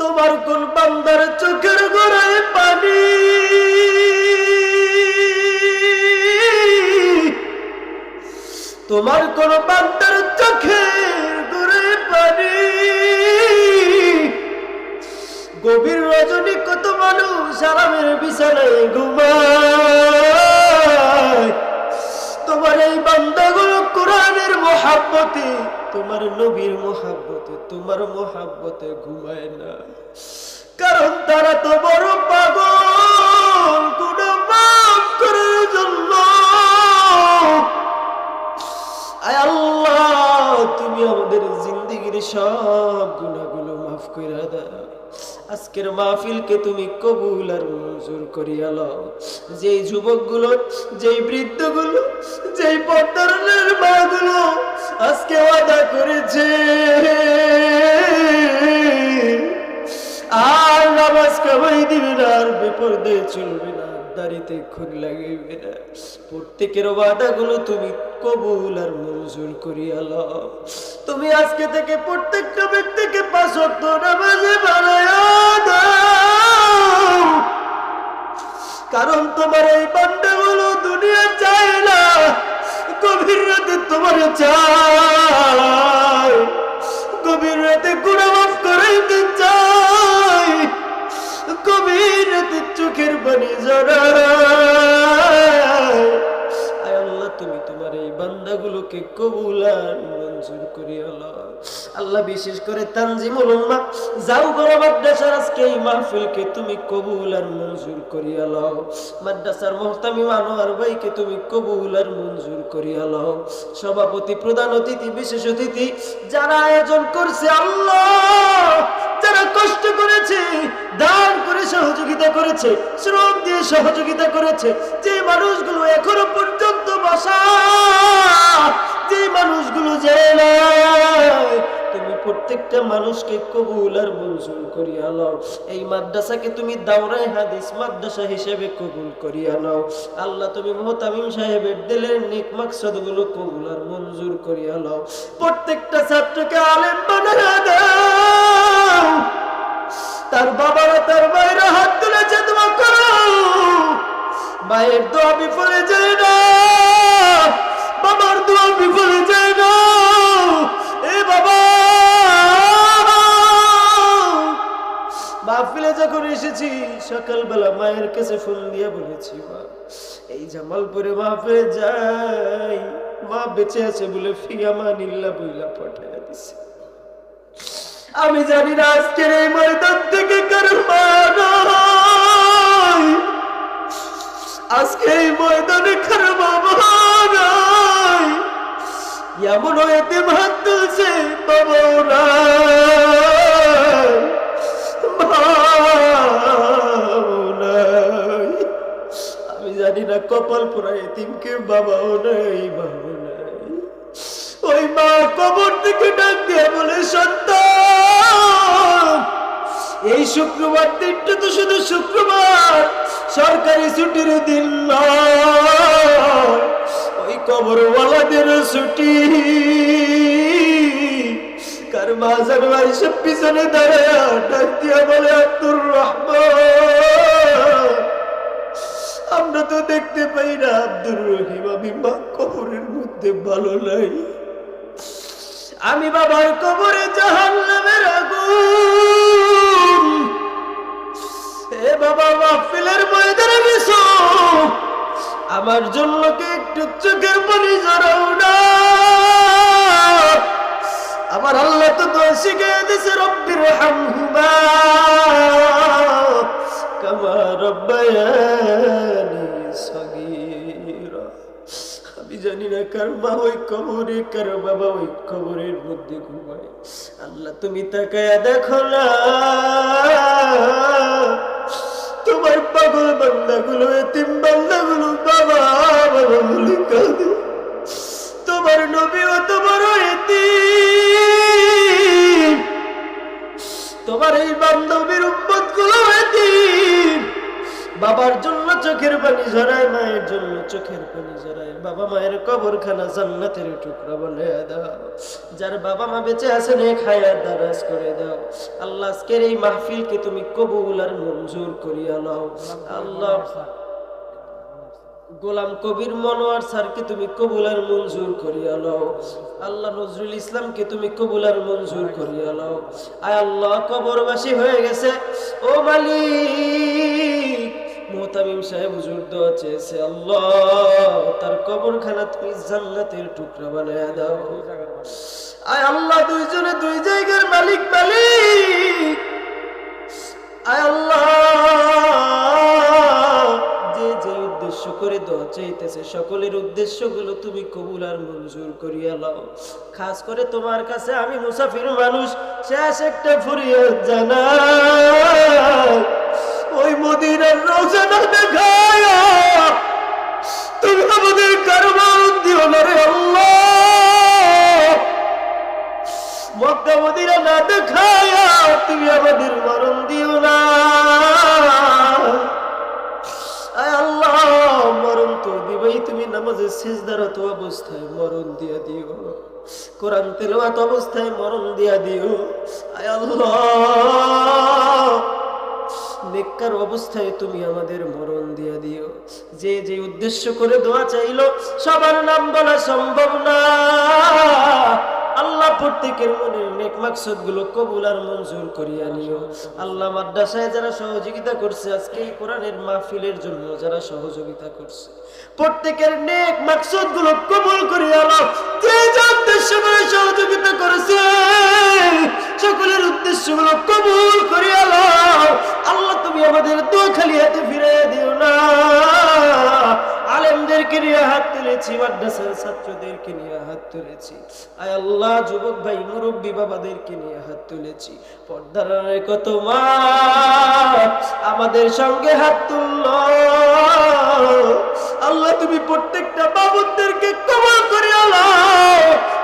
তোমার কোন বান্দার চোখের গোড়ায় পানি? তোমার কোন বান্দার চোখের গোড়ায় পানি? গভীর রজনী কত মানুষ আরামের বিছানায় ঘুমায়। তোমার এই বান্দাগুলো কোরআনের মহাব্বতে, তোমার নবীর মহাব্বতে, তোমার মহাব্বতে ঘুমায় না। কারণ তারা তো বড় পাগল, কোন মাফ করার জন্য। আল্লাহ, তুমি আমাদের জিন্দিগির সব গুণাগুলো মাফ করে দাও। আজকের মাহফিলকে তুমি কবুল আর মঞ্জুর করিয়া লও। যেই যুবকগুলো, যেই বৃদ্ধগুলো, যেই পদ্মরণের মাগুলো আজকে ওয়াদা করেছে, আর নামাজ কামাই দিবে না, আর বেপরদে চলবে না। দাড়িতে খুন লাগাইবে না। প্রত্যেকের ওয়াদাগুলো তুমি কবুল আর মঞ্জুর করিয়া লও। তুমি আজকে থেকে প্রত্যেকটা ব্যক্তিকে পাঁচ নামাজে বানায়া কারণ তোমার এই বান্দাগুলো দুনিয়া চায় না, গভীর রাতে তোমার চায়। গভীর রাতে গুণা মাফ করাইতে চাই চোখের আল্লাহ, তুমি তোমার এই বান্দাগুলোকে কবুল আর মঞ্জুর করিয়া লও। আল্লাহ বিশেষ করে তানজিমুল যাও তুমি মঞ্জুর মাদ্রাসার তুমি কবুল আর মঞ্জুর করিয়া লও সভাপতি, প্রধান অতিথি, বিশেষ অতিথি যারা আয়োজন করছে, আল্লাহ যারা কষ্ট করেছে, দান করে সহযোগিতা করেছে, শ্রম দিয়ে সহযোগিতা করেছে, যে মানুষগুলো এখনও পর্যন্ত বসা, যে মানুষগুলো জেলায় তুমি প্রত্যেকটা মানুষকে কবুল আর মঞ্জুর করিয়া নাও। এই মাদ্রাসাকে তুমি দাওরাই হাদিস মাদ্রাসা হিসেবে কবুল করিয়া নাও। আল্লাহ তুমি মোহতামিম সাহেবের দিলের নেক মাকসাদগুলো কবুল আর মঞ্জুর করিয়া নাও। প্রত্যেকটা ছাত্রকে আলেম বানায়া দাও। তার বাবারা তার মায়েরা হাত তুলেছে তোমা করো। মায়ের দোয়া বিফলে যায় না। যখন এসেছি, সকালবেলা মায়ের কাছে ফোন দিয়ে বলেছি, মা, এই জামালপুরে মাহফিলে যাই। মা বেঁচে আছে বলে ফিয়ামা নিল্লা বইলা পাঠাইয়া দিছে। আমি জানি না আজকের এই ময়দান থেকে কারও মা নাই। আজকে এই ময়দানে কারও বাবা এমন হয়েতে হাত তুলছে বাবাও কপাল পোড়া এতিমকে বাবাও নাই বাবাও নাই। ওই মা কবর থেকে ডাক দিয়ে বলে, সন্তান, এই শুক্রবার দিনটা তো শুধু শুক্রবার, সরকারি ছুটির দিন ওই কবরওয়ালাদের ছুটি। কার মাজার এসব পিছনে দাঁড়ায়, ডাক দিয়া বলে, আব্দুর রহমান। আমরা তো দেখতে পাই না আব্দুর রহিম। আমি মা কবরের মধ্যে ভালো নাই। আমি বাবার কবরে জাহান নামের আগুন। এ বাবা, মাহফিলের ময়দানে আমার জন্য কি একটু চোখের পানি জড়াও না? আমার আল্লাহ তো শিখে দিছে রব্বির হামহুমা রব্বায়ানি সগীরা। আমি জানি না কার কবরে, কার বাবা ওই কবরের মধ্যে ঘুমায়। আল্লাহ, তুমি তাকায়া দেখো না। তোমার পাগল বান্দাগুলো, এতিম বান্দাগুলো, বাবা বাবা বলে কাঁদে। তোমার নবীও তোমার এতিম। তোমার এই বান্ধবীর উম্মতগুলো বাবার জন্য চোখের পানি ঝরায়, মায়ের জন্য চোখের পানি ঝরায়। বাবা মায়ের কবরখানা জান্নাতের টুকরা বলে দাও। যার বাবা মা বেঁচে আছেন এক হায়াত দারাজ করে দাও। আল্লাহ আজকের এই মাহফিলকে তুমি কবুল আর মঞ্জুর করিয়া নাও। আল্লাহ গোলাম কবির মনোয়ার স্যারকে তুমি কবুল আর মঞ্জুর করিয়া লও। আল্লাহ নজরুল ইসলামকে তুমি কবুল আর মঞ্জুর করিয়া লও। আয় আল্লাহ, কবরবাসী হয়ে গেছে। ও মালিক, মোহতামিম সাহেব হুজুর দোয়া চেয়েছে, আল্লাহ, তার কবরখানা তুমি জান্নাতের টুকরা বানায় দাও। আয় আল্লাহ, দুইজনে দুই জায়গার মালিক মালিক। আয় আল্লাহ চাইতেছে। সকলের উদ্দেশ্যগুলো তুমি কবুল আর মঞ্জুর করিয়া লও খাস করে তোমার কাছে আমি মুসাফির মানুষ শেষ একটা ফরিয়াদ জানাই ওই মদিনার রোজানা দেখায় তুমি আমাদের কারবার দিও না রে মদিনা না দেখায়া তুমি আমাদের মরণ দিও না। নামাজে সিজদারত অবস্থায় মরণ দিয়া দিও। কোরআন তেলাওয়াত অবস্থায় মরণ দিয়া দিও। নেককার অবস্থায় তুমি আমাদের মরণ দিয়া দিও। যে যে উদ্দেশ্য করে দোয়া চাইল, সবার নাম বলা সম্ভব না। আল্লাহ প্রত্যেকের মনের নেক মাকসদগুলো কবুল আর মঞ্জুর করিয়া নিও। আল্লাহ মাদ্রাসায় যারা সহযোগিতা করছে, আজকে এই কোরআনের মাহফিলের জন্য যারা সহযোগিতা করছে, প্রত্যেকের নেক মাকসদগুলো কবুল করিয়া নাও। যে যে উদ্দেশ্য সহযোগিতা করেছে, সকলের উদ্দেশ্যগুলো কবুল করিয়া তুলেছি মাদ্রাসার ছাত্রদেরকে নিয়ে হাত তুলেছি। আয় আল্লাহ, যুবক ভাই, মুরব্বী বাবাদেরকে নিয়ে হাত তুলেছি। পর্দার কত মা আমাদের সঙ্গে হাত তুলল। আল্লাহ, তুমি প্রত্যেকটা বাবুদেরকে কমা করে লাও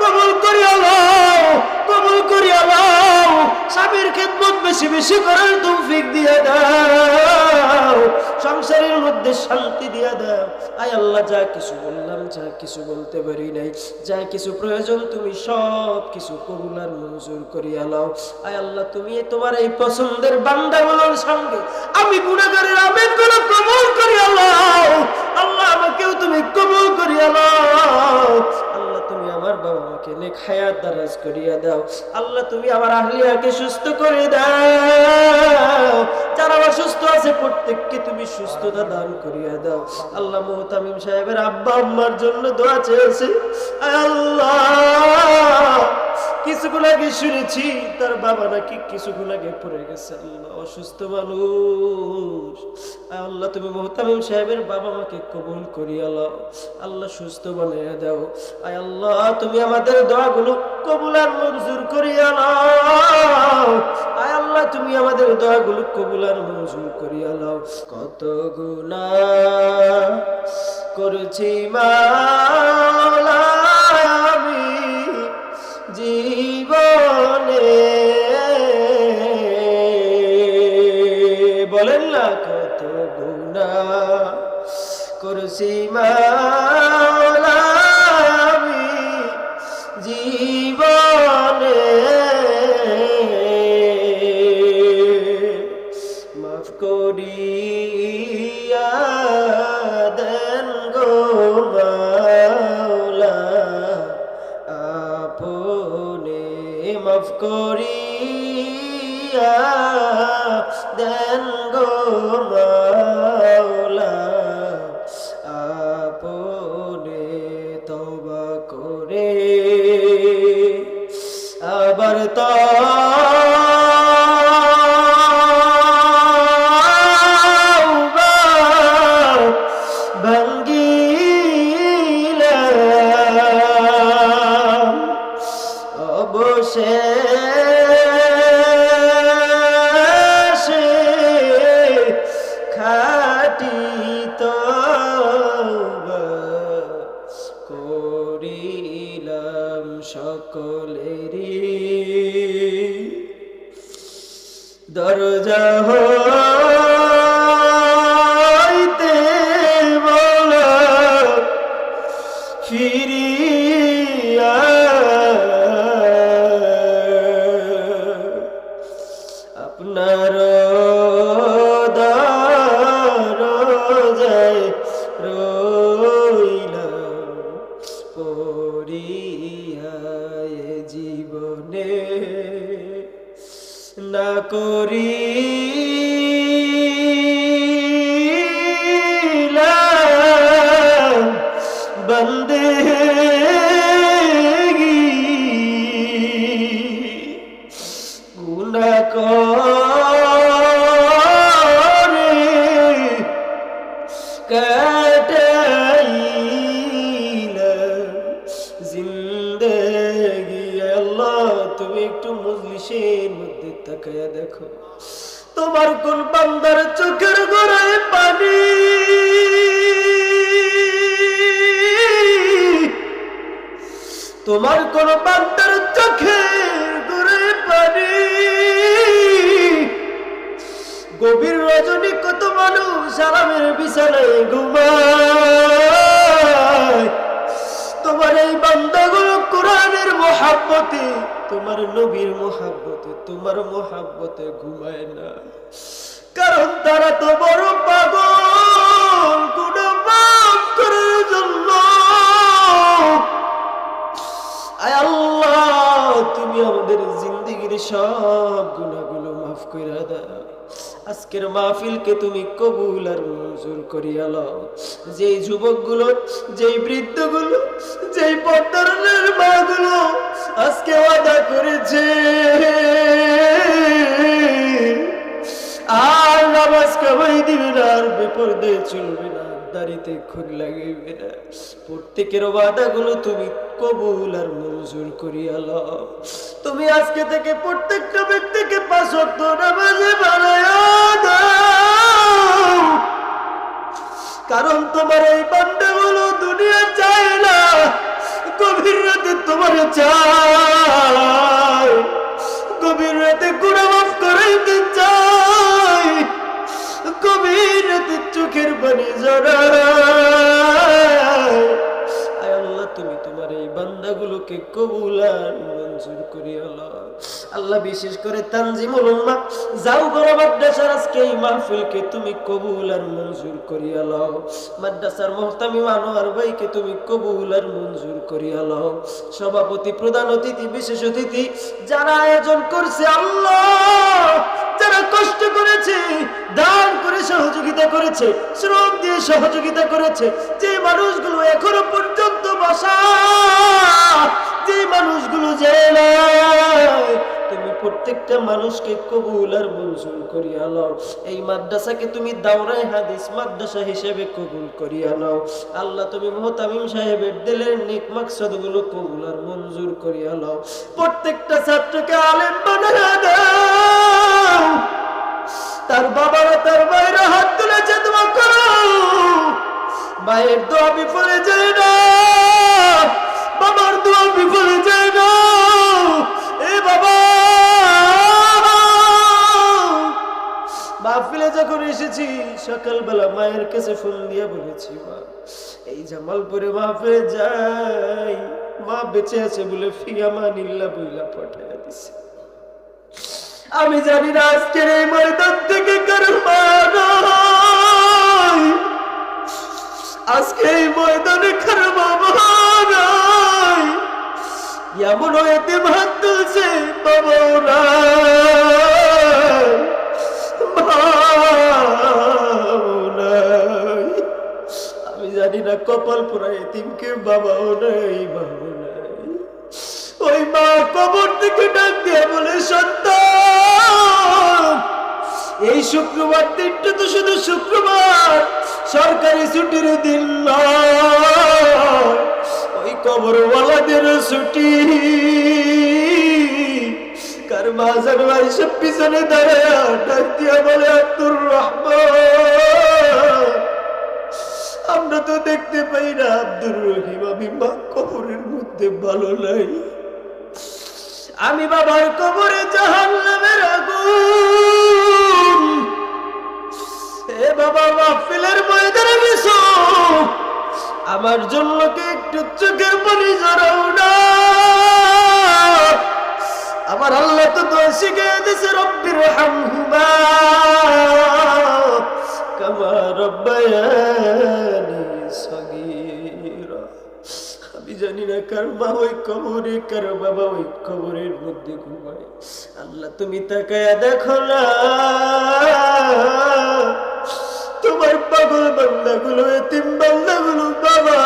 কবল করিয়া লাও কবল করিয়া লাও স্বামীর খেদমত বেশি বেশি করার তৌফিক দিয়ে দাও। সংসারের মধ্যে শান্তি দিয়ে দাও। আয় আল্লাহ, যা কিছু বললাম, যা কিছু বলতে পারি নাই, যা কিছু প্রয়োজন তুমি সব কিছু আর মঞ্জুর করিয়া লাও আয় আল্লাহ, তুমি তোমার এই পছন্দের বান্দাগুলোর সঙ্গে আমি গুণাগারের আবেগগুলো কবুল করিয়া লাও আল্লাহ, আমাকেও তুমি কবুল করিয়া লাও আমার বাবা মাকে নেক হায়াত দারাজ করিয়া দাও। আল্লাহ, তুমি আমার আহলিয়াকে সুস্থ করে দাও। যারা সুস্থ আছে, প্রত্যেককে তুমি সুস্থতা দান করিয়া দাও। আল্লাহ, মোহতামিম সাহেবের আব্বা আম্মার জন্য দোয়া চেয়েছে। আল্লাহ শুনেছি, তার বাবা নাকি পড়ে গেছে। আল্লাহ অসুস্থ মানুষ। আল্লাহ, তুমি মোহতামিম সাহেবের বাবা মাকে কবুল করিয়া আল্লাহ সুস্থ বানিয়ে দাও। আয় আল্লাহ, তুমি আমাদের দোয়াগুলো কবুল আর মঞ্জুর করিয়া আয় আল্লাহ, তুমি আমাদের দোয়াগুলো কবুল আর মঞ্জুর করিয়া কত গুণা করেছি মাওলা। করছি তোমার কোন বান্দার চোখের গোড়ায় পানি। তোমার কোন বান্দার চোখে গোড়ায় পানি। গভীর রজনী কত মানুষ আরামের বিছানায় ঘুমায়। মহাব্বতে, তোমার নবীর মহাব্বতে, তোমার মহাব্বতে ঘুমায় না। কারণ তারা তো বড় পাগল গুণ করার জন্য। আল্লাহ, তুমি আমাদের জিন্দিগির সব গুণাগুলো মাফ করে দাও। আজকের মাহফিলকে তুমি কবুল আর মঞ্জুর করিয়া লও। যেই যুবকগুলো, যেই বৃদ্ধগুলো, যেই পদ্মরণের মাগুলো করেছে। আর নামাজ কামাই দিবে না, আর বেপরদে চলবে না দাড়িতে খুন লাগাইবে না। প্রত্যেকের ওয়াদাগুলো তুমি কবুল আর মঞ্জুর করিয়া লও। তুমি আজকে থেকে প্রত্যেকটা ব্যক্তিকে পাঁচ ওয়াক্ত নামাজে বানায়া কারণ তোমার এই বান্দাগুলো দুনিয়া চায় না। গভীর রাতে তোমার চাই। গভীর রাতে গুণা মাফ করাইতে চাই। গভীর রাতে চোখের পানি জড়ায় আয় আল্লাহ, তুমি তোমার এই বান্দাগুলোকে কবুল আর মঞ্জুর করিয়া আল্লাহ। বিশেষ করে তানজিমুল উম্মা, যাও গো মাদ্রাসার আজকে এই মাহফিলকে তুমি কবুল আর মঞ্জুর করিয়া লও মাদ্রাসার মুহতামিম আনোয়ার ভাইকে তুমি কবুল আর মঞ্জুর করিয়া লও সভাপতি, প্রধান অতিথি, বিশেষ অতিথি, যারা আয়োজন করছে আল্লাহ, যারা কষ্ট করেছে, দান করে সহযোগিতা করেছে, শ্রম দিয়ে সহযোগিতা করেছে, যে মানুষগুলো এখনও পর্যন্ত বসা প্রত্যেকটা মানুষকে কবুল আর মঞ্জুর করিয়া নাও। এই মাদ্রাসাকে তুমি দাওরাই হাদিস মাদ্রাসা হিসেবে কবুল করিয়া নাও। আল্লাহ তুমি মোহতামিম সাহেবের দিলের নেক মাকসাদগুলো কবুল আর মঞ্জুর করিয়া নাও। প্রত্যেকটা ছাত্রকে আলেম বানায়া দাও। তার বাবারা তার মায়েরা হাত তুলেছে তোমা করো। মায়ের দোয়া বিফলে যায় না। বাবার দোয়া বিফলে যায় না। এ বাবা মাহফিলে যখন এসেছি, সকালবেলা মায়ের কাছে ফোন দিয়ে বলেছি, মা, এই জামালপুরে মাহফিলে যাই মা বেঁচে আছে বলে ফিয়ামা নিল্লা বইলা পাঠাইয়া দিছে আমি জানি না আজকের এই ময়দান থেকে কারোর মা। আজকে এই ময়দানে কারও বাবা নাই এমন হয়েতে ভাত তুলছে নাই। আমি জানি না কপাল পোড়া এতিমকে বাবাও নাই বাবাও নাই। ওই মা কবর থেকে ডাক দিয়ে বলে, সন্তান, এই শুক্রবার দিনটা তো শুধু শুক্রবার, সরকারি ছুটির দিন নয়। ওই কবরওয়ালাদের ছুটি কার মাজার সব পিছনে দাঁড়ায় ডাক দিয়া বলে, আব্দুর রহমান। আমরা তো দেখতে পাই না আব্দুর রহিম, আমি মা কবরের মধ্যে ভালো নাই। আমি বাবার কবরে জাহান নামের আগুন। এ বাবা, মাহফিলের ময়দানে গেছো? আমার জন্য কি একটু চোখের পানি জড়াও না? আমার আল্লাহ তো দোয়া শিখে দিছে রব্বির হামহুমা আমি জানি না বাবা ওই কবরের মধ্যে আল্লাহ তুমি দেখো না। তোমার পাগল বান্দাগুলো, এতিম বান্দাগুলো বাবা।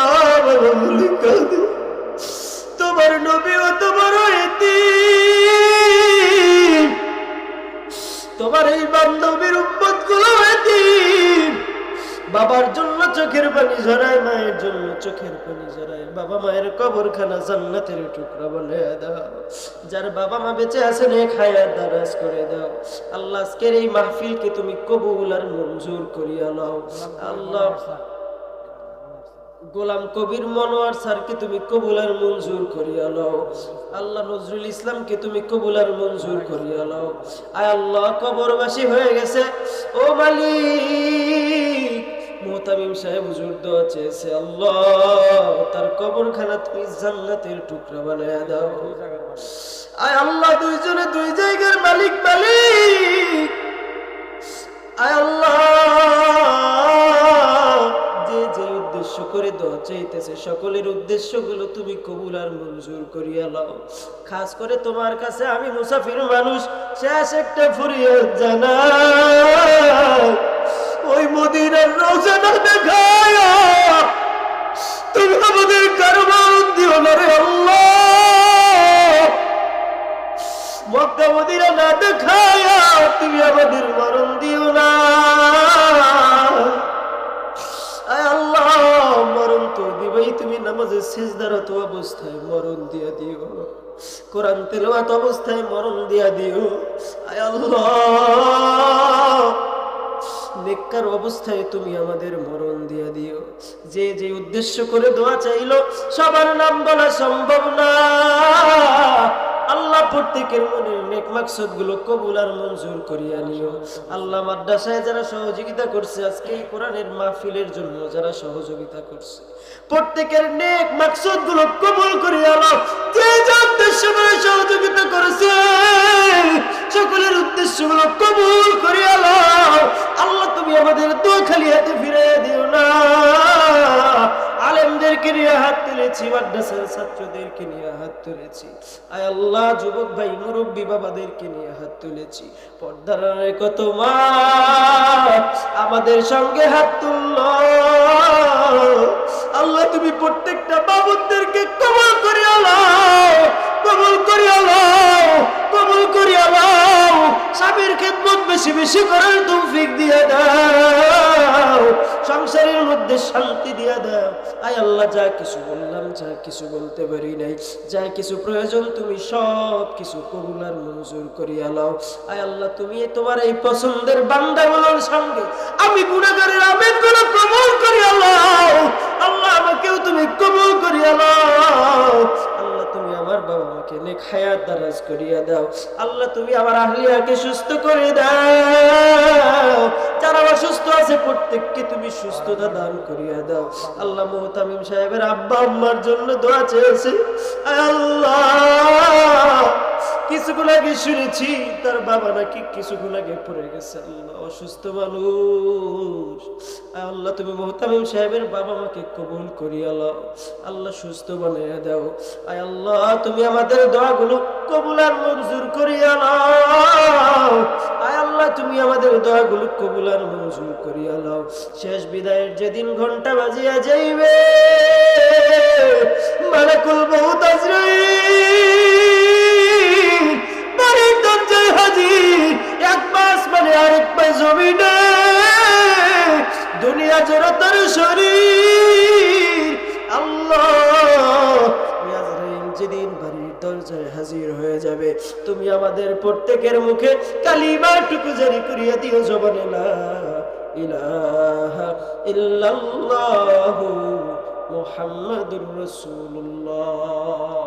বান্ধবীর উম্মতগুলো বাবার জন্য চোখের পানি ঝরায়, মায়ের জন্য চোখের পানি ঝরায়। বাবা মায়ের কবরখানা জান্নাতের টুকরা বলে দাও। যার বাবা মা বেঁচে আছে নে হায়াত দারাজ করে দাও। আল্লাহ আজকের এই মাহফিলকে তুমি কবুল আর মঞ্জুর করিয়া নাও। আল্লাহ। গোলাম কবির মনোয়ার স্যারকে তুমি কবুল আর মঞ্জুর করিয়া লও। আল্লাহ নজরুল ইসলামকে তুমি কবুল আর মঞ্জুর করিয়া লও। আয় আল্লাহ, কবরবাসী হয়ে গেছে। ও মালিক, মোহতামিম সাহেব হুজুর দোয়া চেয়েছে, আল্লাহ, তার কবরখানা তুমি জান্নাতের টুকরা বানায় দাও। আয় আল্লাহ, দুইজনে দুই জায়গার মালিক মালিক। আয় আল্লাহ। করে দোয়া চাইতেছে। সকলের উদ্দেশ্যগুলো তুমি কবুল আর মঞ্জুর করিয়া লও। খাস করে তোমার কাছে আমি মুসাফির মানুষ শেষ একটা ফরিয়াদ জানাই ওই মদিনার রোজানা দেখায় তুমি আমাদের কারবার দিও না রে মদিনা না দেখায়া তুমি আমাদের মরণ দিও না। নামাজে শেষদারত অবস্থায় মরণ দিয়া দিও। কোরআন তেলাওয়াত অবস্থায় মরণ দিয়া দিও। নেককার অবস্থায় তুমি আমাদের মরণ দিয়া দিও। যে যে উদ্দেশ্য করে দোয়া চাইল, সবার নাম বলা সম্ভব না। আল্লাহ প্রত্যেকের মনের নেক মাকসদগুলো কবুল আর মঞ্জুর করিয়া নিও। আল্লাহ মাদ্রাসায় যারা সহযোগিতা করছে, আজকে এই কোরআনের মাহফিলের জন্য যারা সহযোগিতা করছে, প্রত্যেকের নেক মাকসদগুলো কবুল করিয়া নাও। যে যে উদ্দেশ্য সহযোগিতা করেছে, সকলের উদ্দেশ্যগুলো কবুল করিয়া নাও। আল্লাহ তুমি আমাদের দোয়া খালি হাতে ফিরে দিও না। আলেমদেরকে নিয়ে হাত তুলেছি, মাদ্রাসার ছাত্রদেরকে নিয়ে হাত তুলেছি। আয় আল্লাহ, যুবক ভাই, মুরব্বী বাবাদেরকে নিয়ে হাত তুলেছি। পর্দার কত মা আমাদের সঙ্গে হাত তুলল। আল্লাহ, তুমি প্রত্যেকটা বাবুদেরকে কবল করে আলাও কবল করে আলাও কবল করে আলাও স্বামীর খেদমত বেশি বেশি করার তৌফিক দিয়ে দাও। সংসারের মধ্যে শান্তি দিয়ে দাও। আয় আল্লাহ, যা কিছু বললাম, যা কিছু বলতে পারি নাই, যা কিছু প্রয়োজন তুমি সব কিছু আর মঞ্জুর করিয়া লাও আয় আল্লাহ, তুমি তোমার এই পছন্দের বান্দাগুলোর সঙ্গে আমি গুণাগারের আবেগগুলো কবুল করিয়া লাও আল্লাহ, আমাকেও তুমি কবুল করিয়া লাও বাবা নেক হায়াত দারাজ করিয়া দাও। আল্লাহ, তুমি আমার আহলিয়াকে সুস্থ করে দাও। যারা অসুস্থ আছে, প্রত্যেককে তুমি সুস্থতা দান করিয়া দাও। আল্লাহ, মোহতামিম সাহেবের আব্বা আম্মার জন্য দোয়া চেয়েছে। আল্লাহ কিছুক্ষণ আগে শুনেছি, তার বাবা নাকি কিছুক্ষণ আগে পড়ে গেছে। আল্লাহ অসুস্থ মানুষ। আল্লাহ, তুমি মোহতামিম সাহেবের বাবা মাকে কবুল করিয়া লাও আল্লাহ সুস্থ বানিয়ে দাও। আয় আল্লাহ, তুমি আমাদের দোয়াগুলো কবুল আর মঞ্জুর করিয়া নাও। আয় আল্লাহ, তুমি আমাদের দোয়াগুলো কবুল আর মঞ্জুর করিয়া নাও। শেষ বিদায়ের যেদিন ঘণ্টা বাজিয়া যাইবে, মালাকুল বহুত আজরাইল। এক মাস মানে আরেক মাস দুনিয়া জোড়া তার শরীর। আল্লাহ যেদিন বাড়ির দরজায় হাজির হয়ে যাবে, তুমি আমাদের প্রত্যেকের মুখে কালিমাটুকু জারি করিয়া দিও জবানে ইলাহা ইল্লাল্লাহু মুহাম্মাদুর রাসূলুল্লাহ।